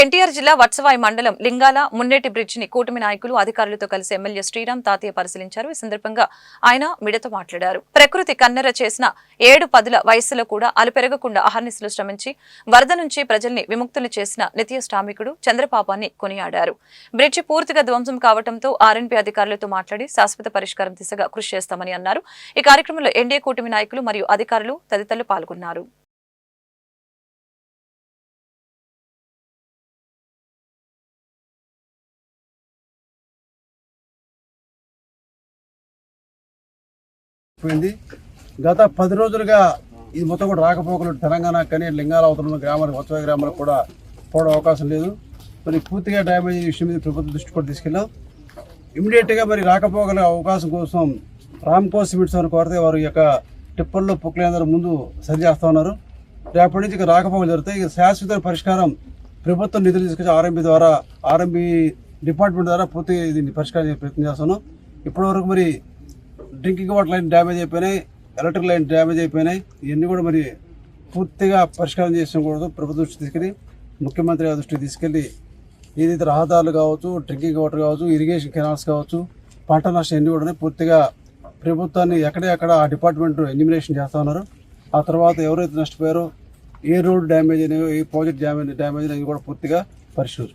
ఎన్టీఆర్ జిల్లా వత్సవాయి మండలం లింగాల మున్నేటి బ్రిడ్జ్ని కూటమి నాయకులు అధికారులతో కలిసి ఎమ్మెల్యే శ్రీరామ్ తాతయ్య పరిశీలించారు. ఈ సందర్భంగా ఆయన మిడతో మాట్లాడారు. ప్రకృతి కన్నెర చేసిన ఏడు పదుల వయస్సులో కూడా అలుపెరగకుండా అహర్నిశలు శ్రమించి వరద నుంచి ప్రజల్ని విముక్తులు చేసిన నిత్య శ్రామికుడు చంద్రపాపాన్ని కొనియాడారు. బ్రిడ్జి పూర్తిగా ధ్వంసం కావడంతో ఆర్ఎన్పీ అధికారులతో మాట్లాడి శాశ్వత పరిష్కారం దిశగా కృషి చేస్తామని అన్నారు. ఈ కార్యక్రమంలో ఎన్డీఏ కూటమి నాయకులు మరియు అధికారులు తదితరులు పాల్గొన్నారు. పోయింది. గత పది రోజులుగా ఇది మొత్తం కూడా రాకపోకలు తెలంగాణ కానీ లింగాల అవతల గ్రామాలకు ఉత్సవ గ్రామాలకు కూడా పోవడం అవకాశం లేదు. మరి పూర్తిగా డ్యామేజ్ విషయం మీద ప్రభుత్వం దృష్టి కూడా తీసుకెళ్ళాం. ఇమీడియట్గా మరి రాకపోకల అవకాశం కోసం రామ్కో సిమెంట్స్ అని కోరితే వారు యొక్క టిప్పర్లో పొక్కులందరూ ముందు సరి చేస్తూ ఉన్నారు. రేపటి నుంచి ఇక రాకపోకలు జరుగుతాయి. ఇక శాశ్వత పరిష్కారం ప్రభుత్వం నిధులు తీసుకొచ్చి ఆర్ఎంబీ ద్వారా ఆర్ఎంబీ డిపార్ట్మెంట్ ద్వారా పూర్తి దీన్ని పరిష్కారం చేసే ప్రయత్నం చేస్తున్నాం. ఇప్పటివరకు మరి డ్రింకింగ్ వాటర్ లైన్ డ్యామేజ్ అయిపోయినాయి ఎలక్ట్రిక్ లైన్ డ్యామేజ్ అయిపోయినాయి. ఇవన్నీ కూడా మరి పూర్తిగా పరిష్కారం చేసుకోకూడదు ప్రభుత్వ దృష్టి తీసుకెళ్ళి ముఖ్యమంత్రి గారి దృష్టికి తీసుకెళ్ళి ఏదైతే రహదారులు కావచ్చు డ్రింకింగ్ వాటర్ కావచ్చు ఇరిగేషన్ కెనాల్స్ కావచ్చు పంట నష్టం ఎన్ని కూడా పూర్తిగా ప్రభుత్వాన్ని ఎక్కడెక్కడ ఆ డిపార్ట్మెంట్ ఎన్యూమినేషన్ చేస్తూ ఉన్నారు. ఆ తర్వాత ఎవరైతే నష్టపోయారో ఏ రోడ్ డ్యామేజ్ అయినాయో ఏ ప్రాజెక్ట్ డ్యామేజ్ డ్యామేజ్ అయినాయో కూడా పూర్తిగా పరిశోధన